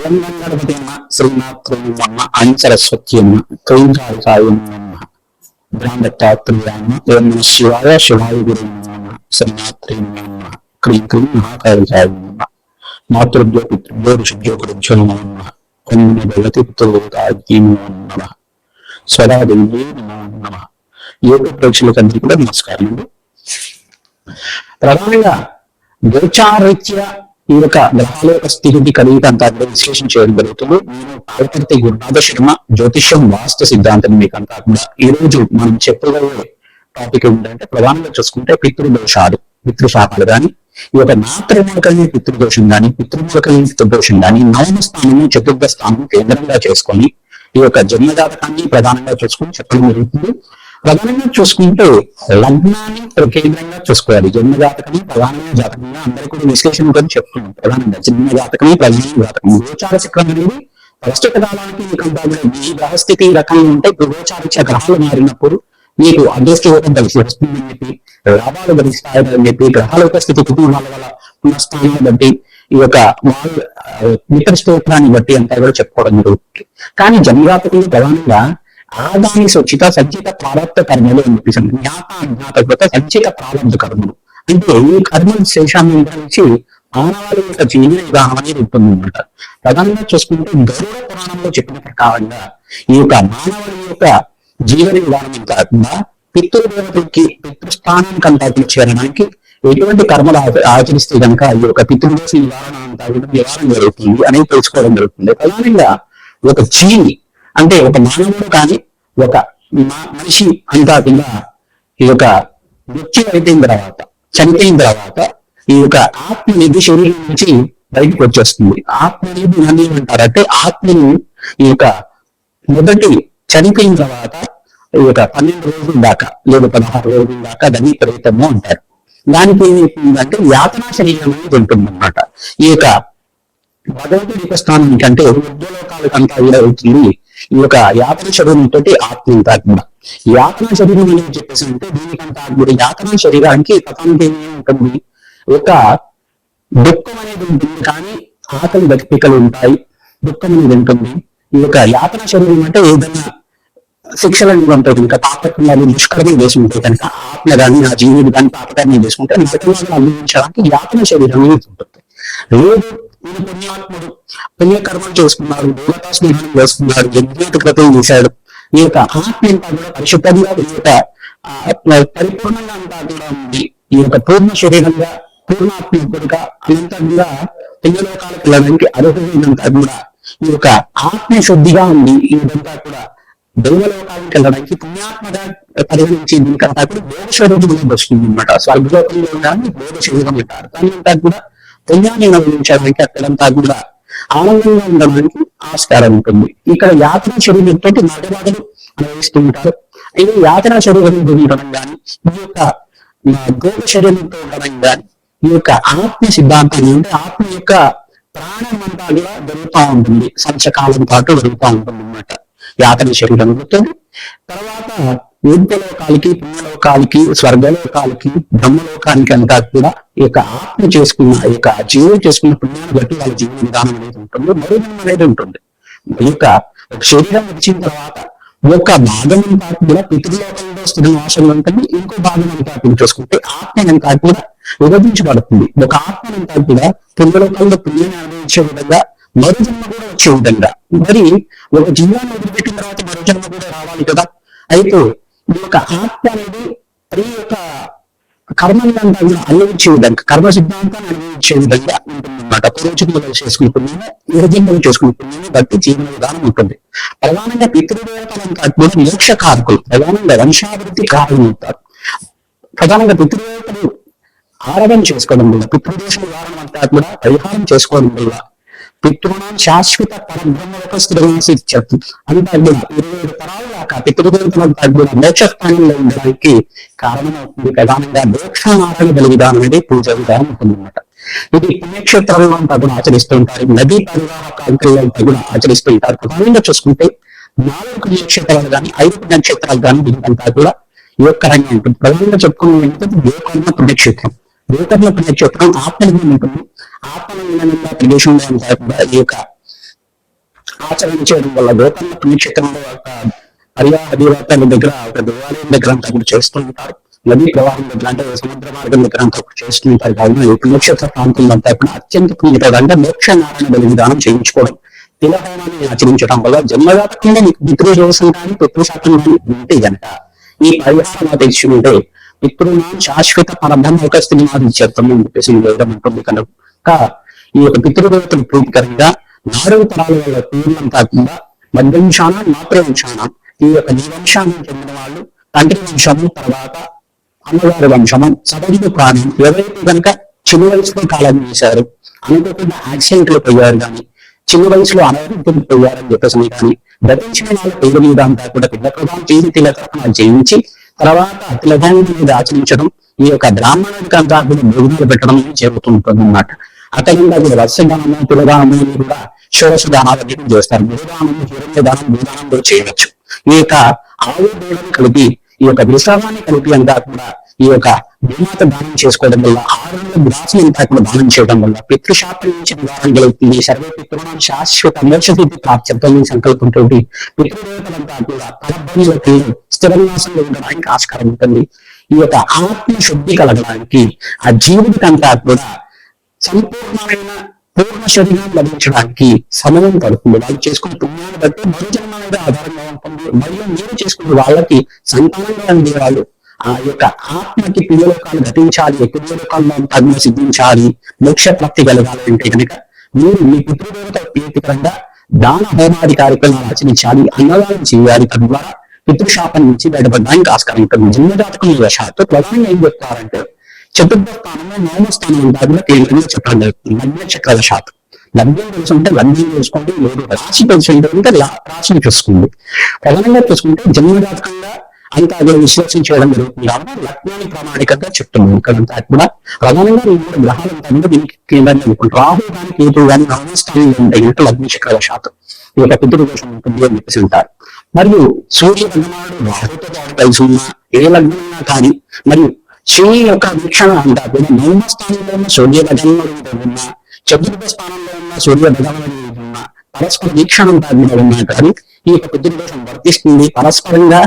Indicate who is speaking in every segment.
Speaker 1: అంచర శ్రీనాథ్రమ్మ అని సరస్వత్యమ్మ క్రీంకాయ సాయమ్మ బ్రాహ్మత్తాత్రేయమ్మ ఓం నమ శివాయ శివాయ గురు నమ శ్రీనాథ్రేయమ్మ క్రీం క్రీం మహాకాయ సాయమ్మ మాతృభ్యో పితృభ్యో ఋషిభ్యో గురుభ్యో నమో నమ ఓం నమ భగవతి పుత్రోదాయీ నమ స్వదా దేవ్యే నమ యోగ ప్రేక్షకులందరికీ కూడా నమస్కారం అండి ప్రధానంగా గోచారీత్య ఈ యొక్క గ్రహాల యొక్క స్థితిని కలిగి అంత విశ్లేషణ చేయడం జరుగుతుంది. నేను పాలపర్తి గురునాథ శర్మ జ్యోతిష్యం వాస్తు సిద్ధాంతం మీకు అంతా కూడా ఈ రోజు మనం చెప్పబోయే టాపిక్ ఏంటంటే ప్రధానంగా చూసుకుంటే పితృదోషాలు పితృశాపాలు కానీ ఈ యొక్క మాతృమూలకల్ని పితృదోషం కానీ పితృమూలకల్ని పితృదోషం కానీ నవమ స్థానము చతుర్థ స్థానం కేంద్రంగా చేసుకొని ఈ యొక్క జన్మజాతకాన్ని ప్రధానంగా చూసుకొని చెప్పడం జరుగుతుంది. ప్రధానంగా చూసుకుంటే లగ్నాన్ని కేంద్రంగా చూసుకోవాలి. జన్మ జాతకమే ప్రధానమైన జాతకంగా అందరికీ కూడా విశ్లేషణ గురించి చెప్తున్నాం ప్రధానంగా జన్మ జాతకమే ప్రధాన జాతకం గోచార చక్రం అనేది ప్రస్తుత కాలానికి మీకు ఈ గ్రహస్థితి రకంగా ఉంటే గోచారిత్య గ్రహాలు మారినప్పుడు మీకు అదృష్టం కలిసి వస్తుందని చెప్పి లాభాలు భరిస్తాయని చెప్పి గ్రహాల యొక్క స్థితి కుటుంబాల వల్ల పునఃస్థానాన్ని బట్టి ఈ యొక్క మిత్ర స్తోత్రాన్ని బట్టి అంతా కూడా చెప్పుకోవడం జరుగుతుంది. కానీ జన్మజాతకంలో ప్రధానంగా ఆదాని సూచిత సంచిత ప్రారంభ కర్మలు అని చెప్పేసి జ్ఞాత అజ్ఞాత సంచిత ప్రారంభ కర్మలు. అంటే ఈ కర్మల శేషాన్ని నుంచి మానవాళి యొక్క జీవన విధానం అనేది ఉంటుంది అనమాట ప్రధానంగా చూసుకుంటే గరుడ పురాణంలో చెప్పిన ప్రకారంగా ఈ యొక్క మానవుడి యొక్క జీవన విధానం కాకుండా పితృదేవతలకి పితృస్థానానికి అంతాకులు చేరడానికి ఎటువంటి కర్మలు ఆచరిస్తే కనుక ఈ యొక్క పితృదేశ నివారణ అంతా కూడా నివారణ జరుగుతుంది అనేది తెలుసుకోవడం జరుగుతుంది. ప్రధానంగా ఒక జీవి అంటే ఒక మానవుడు కానీ ఒక మా- మనిషి అంతా కూడా ఈ యొక్క మృత్యు అయిపోయిన తర్వాత చనిపోయిన తర్వాత ఈ యొక్క ఆత్మ అనేది శరీరం నుంచి బయటకు వచ్చేస్తుంది. ఆత్మ అనేది నన్ను ఏమంటారంటే ఆత్మను ఈ యొక్క మొదటి చనిపోయిన తర్వాత ఈ యొక్క పన్నెండు రోజుల దాకా లేదా పదహారు రోజుల దాకా దాన్ని ప్రేతము అంటారు. దానికి ఏమైతుందంటే యాతనా శరీరం అనేది ఉంటుంది అనమాట ఈ యొక్క భగవంతుడి యొక్క స్థానం కంటే ఉద్యోగాలకు అంతా కూడా అవుతుంది ఈ యొక్క యాత్ర శరీరంతో తోటి ఆత్మ అంతా కూడా. యాతన శరీరం అని చెప్పేసి అంటే దీనికంతా కూడా యాత్ర శరీరానికి కథానికి ఏమి ఉంటుంది. ఒక దుఃఖం అనేది ఉంటుంది కానీ ఆకలి దక్కికలు ఉంటాయి. దుఃఖం అనేది ఉంటుంది. ఈ యొక్క యాత్ర శరీరం అంటే ఏదైనా శిక్షలను ఉంటాయి కనుక తాపత్రయాలు దుష్కర్మలు చేసి ఉంటాయి కనుక ఆత్మ కానీ నా జీవుడు కానీ తాపత్రయం వేసుకుంటే నిజంగా అనుభవించడానికి యాత్ర శరీరం అనేది ఉంటుంది. లేదు ఈయన పుణ్యాత్ముడు. పుణ్యకర్మలు చేసుకున్నాడు దేవతా స్నేహం చేసుకున్నాడు యజ్ఞాత చేశాడు. ఈ యొక్క ఆత్మ అంతా కూడా పరిశుద్ధంగా ఈ యొక్క పరిపూర్ణంగా అంతా కూడా ఉంది. ఈ యొక్క పూర్ణ శరీరంగా పూర్ణాత్మకుడుగా అనంతంగా పుణ్యలోకాలకు వెళ్ళడానికి అర్హమైనంత కూడా ఈ యొక్క ఆత్మ శుద్ధిగా ఉంది. ఈ విధంగా కూడా దైవలోకానికి వెళ్ళడానికి పుణ్యాత్మగా పరిగణించి దీనికంతా కూడా భోగ శరీరం వస్తుంది అనమాట స్వర్గలోకంలో ఉండాలని భోగ శరీరం అంటారు కానీ అంతా కూడా పుణ్యాన్ని అనుభవించడానికి అక్కడంతా కూడా ఆనందంగా ఉండడానికి ఆస్కారం ఉంటుంది. ఇక్కడ యాత్ర చర్యలతో నడవాదలు అనుభవిస్తూ ఉంటారు. ఇది యాత్ర శరీరం ఉండడం కానీ ఈ యొక్క భోగ చర్యలతో ఉండడం కానీ ఈ యొక్క ఆత్మ సిద్ధాంతం అంటే ఆత్మ యొక్క ప్రాణం అంతా కూడా దొరుకుతా ఉంటుంది. సంచకాలం పాటు దొరుకుతా ఉంటుంది అన్నమాట. యాతన శరీరం తర్వాత ఊర్ధలోకాలకి పుణ్యలోకాలకి స్వర్గలోకాలకి బ్రహ్మలోకానికి అంతా కూడా ఈ యొక్క ఆత్మ చేసుకున్న ఈ యొక్క జీవులు చేసుకున్న పుణ్యాన్ని బట్టి వాళ్ళ జీవన విధానం అనేది ఉంటుంది. మరుజన్మ అనేది ఉంటుంది. ఈ యొక్క శరీరం వచ్చిన తర్వాత ఒక భాగం అంతా కూడా పితృలోకంలో స్థితి నాశనం ఉంటుంది ఇంకో భాగం అంతా కూడా చూసుకుంటే ఆత్మ అంతా కూడా విభజించబడుతుంది. ఒక ఆత్మ అంతా కూడా పుణ్యలోకంలో పుణ్యాన్ని అనుభవించే విధంగా మరు జన్మ కూడా వచ్చే విధంగా. మరి ఒక జీవాన్ని వదిలిపెట్టిన తర్వాత మరో జన్మ కూడా రావాలి కదా. అయితే ఈ యొక్క ఆత్మ అనేది స్త్రీ యొక్క కర్మలంతా కూడా అనుభవించే విధంగా కర్మ సిద్ధాంతాన్ని అనుభవించే విధంగా ఉంటుందన్నమాట పూర్వజన్మలు చేసుకునే పుణ్యము ఇరజన్మలు బట్టి జీవన విధానం ఉంటుంది. ప్రధానంగా పితృదేవతలంతా కూడా మోక్ష కారకులు ప్రధానంగా వంశాభివృద్ధి కారణం అవుతారు ప్రధానంగా పితృదేవతలు ఆరాధన చేసుకోవడం వల్ల పితృదేశం వారం అంతా కూడా పరిహారం చేసుకోవడం వల్ల పితృణం శాశ్వత పరబ్రహ్మ యొక్క స్థిరవాసిత్యర్థం అంతా కూడా ఇరవై ఏడు తరాలు కాక పితృదేవతలంతా కూడా మోక్ష స్థానంలో ఉండడానికి కారణమవుతుంది ప్రధానంగా మోక్షానారాయణ బలి విధానం అనేది పూజ విధానం ఉంటుందన్నమాట ఇది పుణ్యక్షేత్రాల్లో అంతా కూడా ఆచరిస్తూ ఉంటారు. నదీ పరివాహ ప్రాంతాల్లో అంతా కూడా ఆచరిస్తూ ఉంటారు. ప్రధానంగా చూసుకుంటే నాలుగు పుణ్యక్షేత్రాలు కానీ ఐదు పుణ్యక్షేత్రాలు కానీ దీనికంతా కూడా యోగకరంగా ఉంటుంది. ప్రధానంగా చెప్పుకున్న ఏంటంటే గోకర్ణ పుణ్యక్షేత్రం. గోకర్ణ పుణ్యక్షేత్రం ఆత్మలింగం ఉంటుంది. ఆత్మలింగంగా ప్రదేశంలో అంతా కూడా ఈ యొక్క ఆచరణ చేయడం వల్ల గోకర్ణ పుణ్యక్షేత్రంలో అరియా హరియాణ దగ్గర ఒక దేవాలయం దగ్గర అంతా కూడా చేస్తూ ఉంటారు నదీ ప్రవాహం దగ్గర అంటే సముద్ర మార్గం దగ్గర అంతా కూడా చేస్తూ ఉంటారు కావున ఈ పుణ్యక్షేత్ర ప్రాంతంలో అంతా కూడా అత్యంత పుణ్యత అంటే మోక్ష నారాయణ బలి విధానం చేయించుకోవడం. తిలహోమాన్ని ఆచరించడం వల్ల జన్మజాతకంగా మీకు పితృదోషం కానీ పితృశాతం కానీ ఉంటే గనక ఈ పరిహారం తెలిసి ఉంటే పితృనా శాశ్వత పరబ్రహ్మ స్థితి మాది చేద్దాం అని చెప్పేసి వేయడం ఉంటుంది కనుక ఈ యొక్క పితృదేవతలు ప్రీతికరంగా నాలుగు తరాల వల్ల పేర్లంతా కాకుండా మధ్యంశానం మాతృవంశానం ఈ యొక్క జీవంశాన్ని చెందిన వాళ్ళు తండ్రి వంశము తర్వాత అమ్మవారి వంశము సదరుడు ప్రాణం ఎవరైతే కనుక చిన్న వయసులో కాలం చేశారు అనుకోకుండా యాక్సిడెంట్లు పోయారు కానీ చిన్న వయసులో అనారోగ్యం పోయారని చెప్పేసి కానీ గతించిన వాళ్ళ పేరు మీద అంతా కూడా ప్రభావం చేసి తిలకరణ చేయించి తర్వాత తిలదాని మీద ఆచరించడం ఈ యొక్క బ్రాహ్మణుడికి అంతా కూడా భోజనాలు పెట్టడం జరుగుతుంటుంది అన్నమాట అక్కడ కూడా వత్సదానము తులదానము కూడా షోడశ దానాలు చేస్తారు. భూదానము హిరణ్య దానం భూదానం కూడా చేయవచ్చు. ఈ యొక్క ఆవు దూడను కలిపి ఈ యొక్క విశ్రామాన్ని కలిపి అంతా కూడా ఈ యొక్క భూమాత దానం చేసుకోవడం వల్ల ఆరోగ్య నెలల గ్రాసులు అంతా కూడా దానం చేయడం వల్ల పితృశాపం నుంచి నివారణ కలుగుతుంది సర్వే పితృణం శాశ్వత మోక్షస్థితి ప్రాప్త్యంతో సంకల్పంతో పితృదేవతలంతా కూడా పరబ్రహ్మలకి ఉండడానికి ఆస్కారం ఉంటుంది. ఈ యొక్క ఆత్మ శుద్ధి కలగడానికి ఆ జీవుడికంతా కూడా సంపూర్ణమైన పూర్ణ శరీరం లభించడానికి సమయం పడుతుంది. వాళ్ళు చేసుకున్న పుణ్యాన్ని బట్టి మరు జన్మ మీద ఆధారంగా పంపండి మరియు మీరు చేసుకున్న వాళ్ళకి సంతానంగా ఉండే వాళ్ళు ఆ యొక్క ఆత్మకి పిల్లలోకాలు గతించాలి ఎక్కువ తగ్గు సిద్ధించాలి మోక్ష ప్రాప్తి కలగాలి అంటే కనుక మీరు మీ పితృదేవత ప్రీతికరంగా దాన హోమాది కార్యక్రమాలు ఆచరించాలి అన్నదానం చేయాలి. తద్వారా పితృశాపం నుంచి బయటపడడానికి ఆస్కారం ఉంటుంది. జన్మజాతకం వశాత్తు ప్రధానంగా ఏం చెప్తారంటే చతుర్థ స్థానంలో నవమ స్థానం ఉంటారు కేంద్రంగా చెప్పడం జరుగుతుంది. మధ్య చక్రవశాత్తు లగ్నం తెలుసు అంటే లగ్నం చూసుకోండి లేదు రాశి తెలుసు అంటే రాశిని చూసుకోండి ప్రధానంగా చూసుకుంటే జన్మజాతకంగా అంతా విశ్లేషణ చేయడం జరుగుతుంది. కాబట్టి లగ్నాన్ని ప్రామాణికంగా చెప్తున్నాం ఇక్కడంతా కూడా ప్రధానంగా ఈ మూడు గ్రహాలు అంతా దీనికి కేంద్రంగా అనుకుంటారు. రాహు కానీ కేతు కానీ నవమ ఉంటాయి. అంటే లగ్న చక్రాల శాతం ఈ యొక్క పితృదోషం ఉంటుంది అని చెప్పేసి ఉంటారు మరియు సూర్య భగవానుడు రాహుతో పాటు కలిసి ఉన్న ఏ లగ్నమైనా కానీ మరియు శని యొక్క వీక్షణ అంతా కూడా నవమ స్థానంలో ఉన్న సూర్య భగంలో ఉన్న చతుర్థ స్థానంలో ఉన్న సూర్య భగంలో ఉన్న పరస్పర వీక్షణం అంతా ఉన్నా కానీ ఈ యొక్క పితృదోషం వర్తిస్తుంది. పరస్పరంగా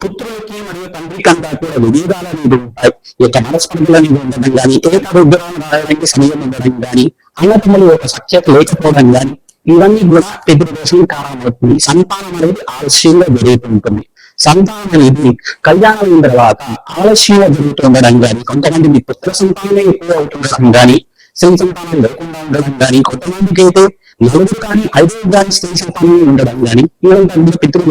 Speaker 1: పుత్రులకి మరియు తండ్రి కంతా కూడా విభేదాలు అనేది ఉంటాయి. ఈ యొక్క మనస్పర్ధలు అనేవి ఉండడం కానీ ఏక రుద్రాన్ని రాయడానికి సమయం ఉండడం కానీ అన్నతములు ఒక సఖ్యత లేకపోవడం కానీ ఇవన్నీ కూడా పితృదోషం కారణమవుతుంది. సంతానం అనేది ఆలస్యంగా జరుగుతుంటుంది. సంతానం అనేది కళ్యాణం తర్వాత ఆలస్యంగా జరుగుతుండడం కానీ కొంతమంది మీ పుత్ర సంతానమే ఎక్కువ అవుతుండడం కానీ సంతానం లేకుండా ఉండడం కానీ కొంతమందికి అయితే నలుగురు కానీ ఐదు కానీ స్త్రీ సంతానం ఉండడం కానీ ఇవన్నీ పితృ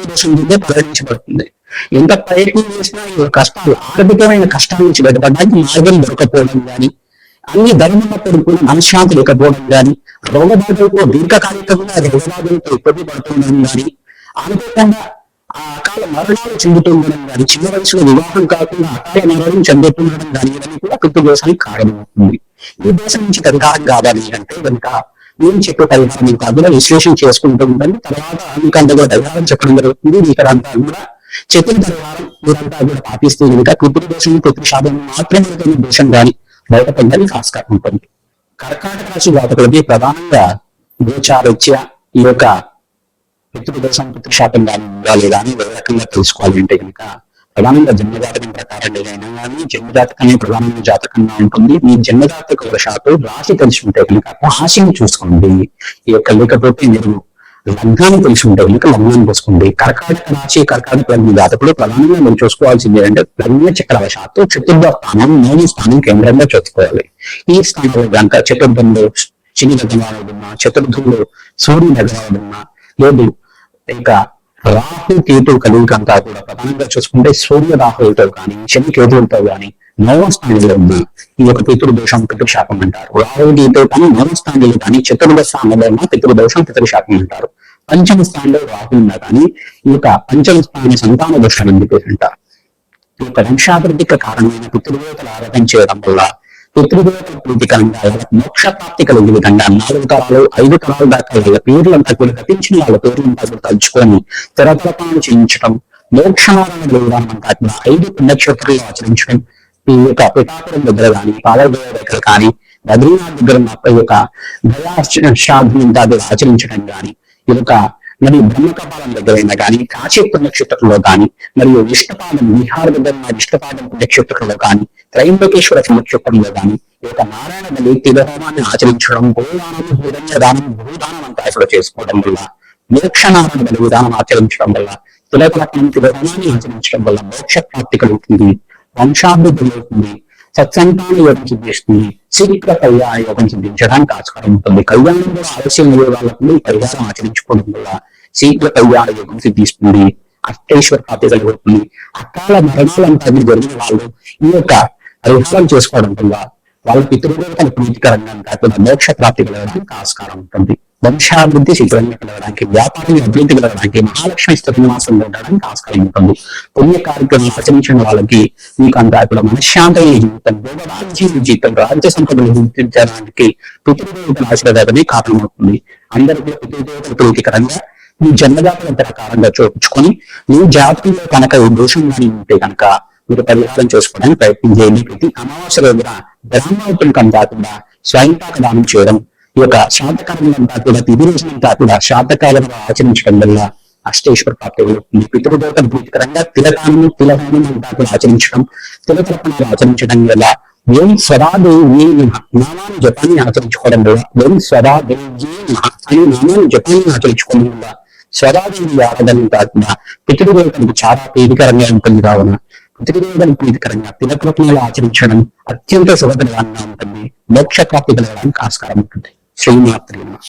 Speaker 1: దోషం కిందే పరిగణించబడుతుంది ఎంత ప్రయత్నం చేసినా ఈ కష్టాలు ఆర్థికమైన కష్టాల నుంచి బయటపడడానికి మార్గం దొరకపోవడం కానీ అన్ని ధర్మంలో పెరుగుతున్న మనశ్శాంతి లేకపోవడం కానీ రోగబాధలతో దీర్ఘకాలికంగా రోగబాధలతో ఇబ్బంది పడుతుండడం కానీ అనుకోకుండా ఆ అకాల మరణాలు చెందుతుండడం కానీ చిన్న వయసులో వివాహం కాకుండా అకాల మరణం చెందుతుండడం కానీ ఇవన్నీ కూడా పితృదోషానికి కారణమవుతుంది. ఈ దేశం నుంచి పరిహారం కావాలి అంటే కనుక నేను చెప్పే పరిహారం మీకు అందులో విశ్లేషణ చేసుకుంటూ ఉండండి. తర్వాత మీకు అంతగా పరిహారం చెప్పడం జరుగుతుంది. ఇక్కడ అంతా కూడా చెప్పిన పరిహారం మీరంతా కూడా పాటిస్తే కనుక పితృదోషం పితృశాపం మాత్రమే కానీ దోషం కానీ బయటపడడానికి ఆస్కారం ఉంటుంది. కర్కాటక రాశి జాతకులకి ప్రధానంగా గోచారత్య ఈ యొక్క పితృదోషం పితృశాపం కానీ ఉందా లేదా అని ఏ రకంగా తెలుసుకోవాలి. అంటే కనుక ప్రధానంగా జన్మజాతకం ప్రకారం ఏదైనా కానీ జన్మజాతకమే ప్రధానమైన జాతకంగా ఉంటుంది. మీ జన్మజాతక వశాత్తు రాశి తెలిసి ఉంటే కనుక రాశిని చూసుకోండి. ఈ యొక్క లేకపోతే మీరు లగ్నాన్ని తెలిసి ఉంటే కనుక లగ్నాన్ని చూసుకోండి కర్కాటక రాశి కర్కాటక లగ్న జాతకుడు ప్రధానంగా మీరు చూసుకోవాల్సింది ఏంటంటే లగ్న చక్ర వశాత్తు చతుర్థ స్థానం నేను స్థానం కేంద్రంగా చూసుకోవాలి. ఈ స్థానంలో కనుక చతుర్థంలో శని భగవానుడున్నా చతుర్థంలో సూర్యుని దగ్గర లేదు ఇంకా రాహు కేతు కలిగికంతా కూడా ప్రధానంగా చూసుకుంటే సూర్య రాహులతో కానీ శని కేతులతో కానీ నవ స్థానంలో ఉన్న ఈ యొక్క పితృదోషం పితృశాపం అంటారు. రాహు కేతు కానీ నవ స్థానంలో కానీ చతుర్థ స్థానంలో ఉన్న పితృదోషం పితృశాపం అంటారు. పంచమ స్థానంలో రాహు ఉన్నా కానీ ఈ యొక్క పంచమ స్థాన సంతాన దోషం అని చెప్పేసి అంటారు? ఈ యొక్క వంశాభివృద్ధికి కారణమైన పితృదేవతలు ఆరాధన చేయడం వల్ల పితృదేవతల మోక్ష ప్రాప్తి కలిగే విధంగా నాలుగు తరాలు ఐదు తరాలు దాకా వాళ్ళ పేర్లంతా కూడా గతించిన వాళ్ళ పేర్లంతా కూడా తలుచుకొని తెరతలపాలు చేయించడం మోక్షమారాయణ విధానం కాకుండా ఐదు పుణ్యక్షేత్రాలు ఆచరించడం ఈ యొక్క పిఠాపురం దగ్గర కానీ పాలగోయ దగ్గర కానీ బద్రీనాథ్ దగ్గర ఉన్న యొక్క గయాశ్రాద్ధం ఆచరించడం కానీ ఈ యొక్క మరి బ్రహ్మకపాలం దగ్గరైనా కానీ కాశీ పుణ్యక్షేత్రంలో కానీ మరియు ఇష్టపాదం బీహార్ దగ్గర ఉన్న ఇష్టపాదం పుణ్యక్షేత్రంలో కానీ త్రయంబకేశ్వర పుణ్యక్షేత్రంలో కానీ ఈ యొక్క నారాయణ బలి తిలహోమాన్ని ఆచరించడం గోదానం భూదానం భూదానం అంతా ఇక్కడ చేసుకోవడం వల్ల మోక్షనారాయణ బలి విధానం ఆచరించడం వల్ల తిలకరత్నం తిలహోమాన్ని ఆచరించడం వల్ల మోక్ష ప్రాప్తి కలుగుతుంది వంశాభివృద్ధి కలుగుతుంది సత్సంతాన యోగం సిద్ధిస్తుంది శీఘ్ర కళ్యాణ యోగం సిద్ధించడానికి ఆస్కారం ఉంటుంది. కళ్యాణంలో ఆలస్యం అయ్యే వాళ్ళకు ఈ పరిహారం ఆచరించుకోవడం వల్ల శీఘ్ర కళ్యాణ యోగం సిద్ధిస్తుంది. అష్టేశ్వర ప్రాప్తి కలుగుతుంది. అకాల మరణాలంతా జరిగిన వాళ్ళు ఈ యొక్క పరిహారం చేసుకోవడం వల్ల వాళ్ళ పితృదేవతల ప్రీతికరంగా మోక్ష ప్రాప్తి కలగడానికి ఆస్కారం ఉంటుంది. వంశాభివృద్ధి శీఘ్రంగా కలగడానికి వ్యాపారం అభివృద్ధి కలగడానికి మహాలక్ష్మి స్థితి ఉండడానికి ఆస్కారం ఉంటుంది పుణ్య కార్యక్రమం ఆచరించిన వాళ్ళకి మీకు అంత కూడా మనశ్శాంతమైన జీవితం భోగరాజ్య జీవితం రాజ్య సంపదలు గుర్తించడానికి పితృదేవతల ఆశీర్వాదమే కారణమవుతుంది. అందరికీ కూడా పితృదేవతల ప్రీతికరంగా మీ జన్మజాతకం ప్రకారంగా చూపించుకొని మీ జాతకంలో కనుక దోషం కానీ ఉంటే కనుక మీరు పరిహారం చేసుకోవడానికి ప్రయత్నం చేయండి. ప్రతి అమావాస్య రోజున బ్రాహ్మణోత్తం కాకుండా స్వయంపాక దానం చేయడం ఈ యొక్క శాతకాలం అంతా కూడా తిది రోజునంతా కూడా శాతకాలంలో ఆచరించడం వల్ల అష్టేశ్వర ప్రాప్తి కలుగుతుంది. పితృదేవతలు ప్రీతికరంగా తిలకాలను తిలహానం అంతా కూడా ఆచరించడం తిలతర్పణాలు ఆచరించడం వల్ల ఓం స్వరాదేవి నామాన్ని జపాన్ని ఆచరించుకోవడం వల్ల ఓం స్వరాదేవి అని నామాన్ని జపాన్ని ఆచరించుకోవడం వల్ల స్వరాదేవి ఆరాధన కాకుండా పితృదేవతలకు చాలా ప్రీతికరంగా ఉంటుంది కావున పితృదేవతలకు ప్రీతికరంగా తిలకృత్నాలు ఆచరించడం అత్యంత శుభకరంగా ఉంటుంది. మోక్ష ప్రాప్తి కలగడానికి ఆస్కారం ఉంటుంది. శ్రీమాత్రి నమః